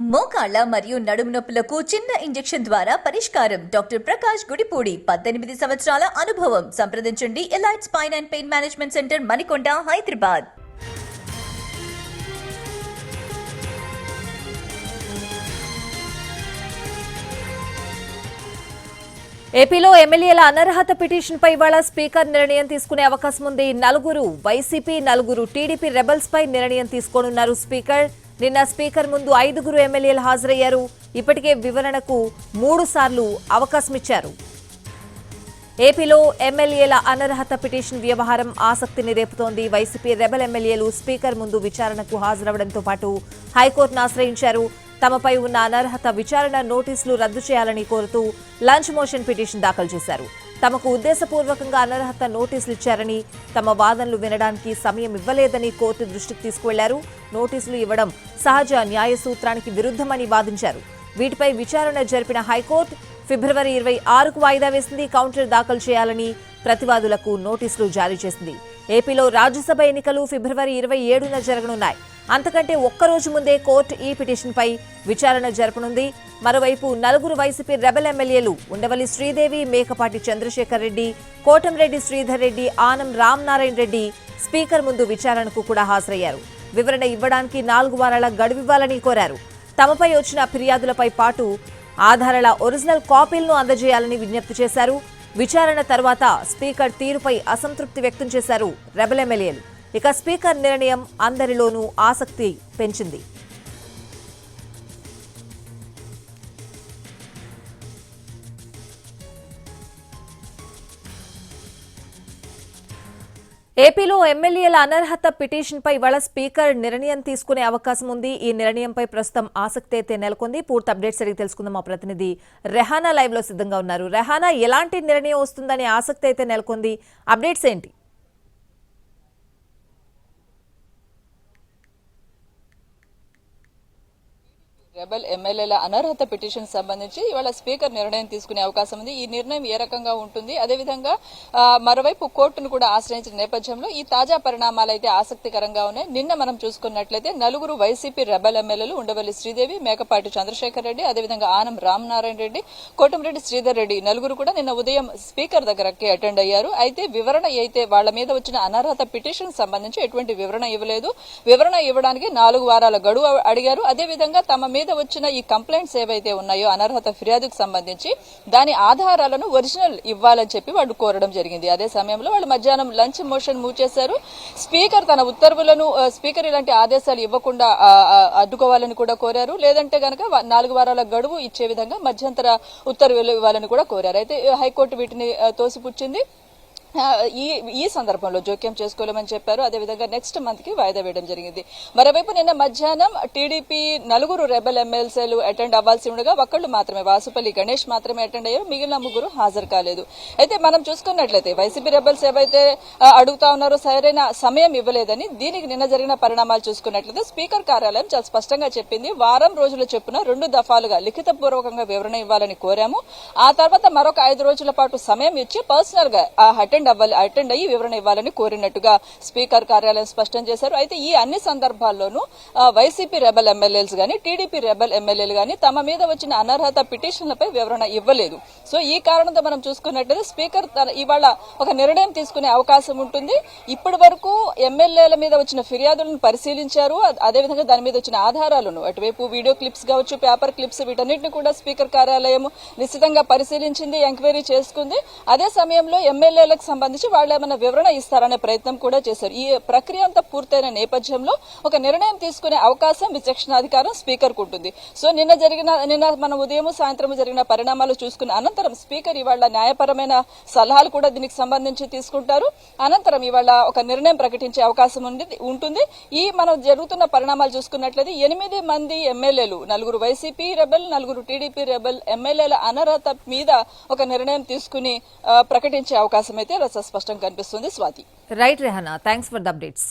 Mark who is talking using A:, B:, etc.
A: మోకాళ్ళ మరియు నడుము నొప్పులకు చిన్న ఇంజెక్షన్ ద్వారా పరిష్కారం. డాక్టర్ ప్రకాష్ గుడిపూడి పద్దెనిమిది సంవత్సరాల అనుభవం. సంప్రదించండి. Elite spine and pain management centre Manikonda Hyderabad.
B: ఏపీలో ఎమ్మెల్యేల అనర్హత పిటిషన్పై ఇవాళ స్పీకర్ నిర్ణయం తీసుకునే అవకాశం ఉంది. నలుగురు వైసీపీ నలుగురు టీడీపీ రెబల్స్పై నిర్ణయం తీసుకోనున్నారు స్పీకర్. నిన్న స్పీకర్ ముందు ఐదుగురు ఎమ్మెల్యేలు హాజరయ్యారు. ఇప్పటికే వివరణకు మూడు సార్లు అవకాశం ఇచ్చారు ఏపీలో ఎమ్మెల్యేల అనర్హత పిటిషన్ వ్యవహారం ఆసక్తిని రేపుతోంది. వైసీపీ రెబల్ ఎమ్మెల్యేలు స్పీకర్ ముందు విచారణకు హాజరవడంతో పాటు హైకోర్టును ఆశ్రయించారు. తమపై ఉన్న అనర్హత విచారణ నోటీసులు రద్దు చేయాలని కోరుతూ లంచ్ మోషన్ పిటిషన్ దాఖలు చేశారు. తమకు ఉద్దేశపూర్వకంగా అనర్హత నోటీసులు ఇచ్చారని తమ వాదనలు వినడానికి సమయం ఇవ్వలేదని కోర్టు దృష్టికి తీసుకువెళ్ళారు. నోటీసులు ఇవ్వడం సహజ న్యాయ సూత్రానికి విరుద్ధమని వాదించారు. వీటిపై విచారణ జరిపిన హైకోర్టు ఫిబ్రవరి ఇరవై ఆరుకు వాయిదా వేసింది. కౌంటర్ దాఖలు చేయాలని ప్రతివాదులకు నోటీసులు జారీ చేసింది. ఏపీలో రాజ్యసభ ఎన్నికలు ఫిబ్రవరి ఇరవై ఏడున జరగనున్నాయి. అంతకంటే ఒక్కరోజు ముందే కోర్టు ఈ పిటిషన్పై విచారణ జరపనుంది. మరోవైపు నలుగురు వైసీపీ రెబల్ ఎమ్మెల్యేలు ఉండవల్లి శ్రీదేవి మేకపాటి చంద్రశేఖర్ రెడ్డి కోటంరెడ్డి శ్రీధర్ రెడ్డి ఆనం రామనారాయణ రెడ్డి స్పీకర్ ముందు విచారణకు కూడా హాజరయ్యారు. వివరణ ఇవ్వడానికి నాలుగు వారాల గడువివ్వాలని కోరారు. తమపై వచ్చిన ఫిర్యాదులపై పాటు ఆధారాల ఒరిజినల్ కాపీలను అందజేయాలని విజ్ఞప్తి చేశారు. విచారణ తర్వాత స్పీకర్ తీరుపై అసంతృప్తి వ్యక్తం చేశారు రెబల్ ఎమ్మెల్యేలు. ఇక స్పీకర్ నిర్ణయం అందరిలోనూ ఆసక్తి పెంచింది. ఏపీలో ఎమ్మెల్యేల అనర్హత పిటిషన్పై ఇవాళ స్పీకర్ నిర్ణయం తీసుకునే అవకాశం ఉంది. ఈ నిర్ణయంపై ప్రస్తుతం ఆసక్తి అయితే నెలకొంది. పూర్తి అప్డేట్స్ అడిగి తెలుసుకుందాం. మా ప్రతినిధి రెహానా లైవ్లో సిద్ధంగా ఉన్నారు. రెహానా ఎలాంటి నిర్ణయం వస్తుందనే ఆసక్తి అయితే నెలకొంది. అప్డేట్స్ ఏంటి?
C: రెబల్ ఎమ్మెల్యేల అనర్హత పిటిషన్ సంబంధించి ఇవాళ స్పీకర్ నిర్ణయం తీసుకునే అవకాశం ఉంది. ఈ నిర్ణయం ఏ రకంగా ఉంటుంది? అదేవిధంగా మరోవైపు కోర్టును కూడా ఆశ్రయించిన నేపథ్యంలో ఈ తాజా పరిణామాలు అయితే ఆసక్తికరంగా ఉన్నాయి. నిన్న మనం చూసుకున్నట్లయితే నలుగురు వైసీపీ రెబల్ ఎమ్మెల్యేలు ఉండవల్లి శ్రీదేవి మేకపాటి చంద్రశేఖర్ రెడ్డి అదేవిధంగా ఆనం రామనారాయణ రెడ్డి కోటమిరెడ్డి శ్రీధర్ రెడ్డి నలుగురు కూడా నిన్న ఉదయం స్పీకర్ దగ్గరకి అటెండ్ అయ్యారు. అయితే వివరణ అయితే వాళ్ళ మీద వచ్చిన అనర్హత పిటిషన్ సంబంధించి ఎటువంటి వివరణ ఇవ్వలేదు. వివరణ ఇవ్వడానికి నాలుగు వారాల గడువు అడిగారు. అదేవిధంగా తమ మీద వచ్చిన ఈ కంప్లైంట్స్ ఏవైతే ఉన్నాయో అనర్హత ఫిర్యాదుకు సంబంధించి దాని ఆధారాలను ఒరిజినల్ ఇవ్వాలని చెప్పి వాళ్ళు కోరడం జరిగింది. అదే సమయంలో వాళ్ళు మధ్యాహ్నం లంచ్ మోషన్ మూవ్ చేశారు. స్పీకర్ తన ఉత్తర్వులను స్పీకర్ ఇలాంటి ఆదేశాలు ఇవ్వకుండా అడ్డుకోవాలని కూడా కోరారు. లేదంటే గనక నాలుగు వారాల గడువు ఇచ్చే విధంగా మధ్యంతర ఉత్తర్వులు ఇవ్వాలని కూడా కోరారు. అయితే హైకోర్టు వీటిని తోసిపుచ్చింది. ఈ ఈ సందర్భంలో జోక్యం చేసుకోలేమని చెప్పారు. అదేవిధంగా నెక్స్ట్ మంత్కి వాయిదా వేయడం జరిగింది. మరోవైపు నిన్న మధ్యాహ్నం టీడీపీ నలుగురు రెబల్ ఎమ్మెల్సీలు అటెండ్ అవ్వాల్సి ఉండగా ఒక్కళ్ళు మాత్రమే వాసుపల్లి గణేష్ మాత్రమే అటెండ్ అయ్యారు. మిగిలిన ముగ్గురు హాజరు కాలేదు. అయితే మనం చూసుకున్నట్లయితే వైసీపీ రెబల్స్ ఏవైతే అడుగుతా ఉన్నారో సరైన సమయం ఇవ్వలేదని దీనికి నిన్న జరిగిన పరిణామాలు చూసుకున్నట్లయితే స్పీకర్ కార్యాలయం చాలా స్పష్టంగా చెప్పింది. వారం రోజుల చొప్పున రెండు దఫాలుగా లిఖిత పూర్వకంగా వివరణ ఇవ్వాలని కోరాము. ఆ తర్వాత మరొక ఐదు రోజుల పాటు సమయం ఇచ్చి పర్సనల్గా అటెండ్ అవ్వాలి అటెండ్ అయ్యి వివరణ ఇవ్వాలని కోరినట్టుగా స్పీకర్ కార్యాలయం స్పష్టం చేశారు. అయితే ఈ అన్ని సందర్భాల్లోనూ వైసీపీ రెబల్ ఎమ్మెల్యేలు కానీ టీడీపీ రెబల్ ఎమ్మెల్యేలు కానీ తమ మీద వచ్చిన అనర్హత పిటిషన్లపై వివరణ ఇవ్వలేదు. సో ఈ కారణంతో మనం చూసుకున్నట్లయితే స్పీకర్ తన ఇవాళ ఒక నిర్ణయం తీసుకునే అవకాశం ఉంటుంది. ఇప్పటి వరకు ఎమ్మెల్యేల మీద వచ్చిన ఫిర్యాదులను పరిశీలించారు. అదేవిధంగా దాని మీద వచ్చిన ఆధారాలను అటువైపు వీడియో క్లిప్స్ కావచ్చు పేపర్ క్లిప్స్ వీటన్నిటిని కూడా స్పీకర్ కార్యాలయం నిశ్చితంగా పరిశీలించింది ఎంక్వైరీ చేసుకుంది. అదే సమయంలో ఎమ్మెల్యేలకు సంబంధించి వాళ్ళు ఏమైనా వివరణ ఇస్తారనే ప్రయత్నం కూడా చేశారు. ఈ ప్రక్రియ అంతా పూర్తయిన నేపథ్యంలో ఒక నిర్ణయం తీసుకునే అవకాశం విచక్షణాధికారం స్పీకర్కు ఉంటుంది. సో నిన్న జరిగిన నిన్న మన ఉదయం సాయంత్రం జరిగిన పరిణామాలు చూసుకున్న అనంతరం స్పీకర్ ఇవాళ న్యాయపరమైన సలహాలు కూడా దీనికి సంబంధించి తీసుకుంటారు. అనంతరం ఇవాళ ఒక నిర్ణయం ప్రకటించే అవకాశం ఉంటుంది. ఈ మనం జరుగుతున్న పరిణామాలు చూసుకున్నట్లయితే ఎనిమిది మంది ఎమ్మెల్యేలు నలుగురు వైసీపీ రెబల్ నలుగురు టీడీపీ రెబల్ ఎమ్మెల్యేల అనర్హత మీద ఒక నిర్ణయం తీసుకుని ప్రకటించే అవకాశం అయితే స్పష్టం కనిపిస్తుంది. Swathi.
B: Right Rehana thanks for the updates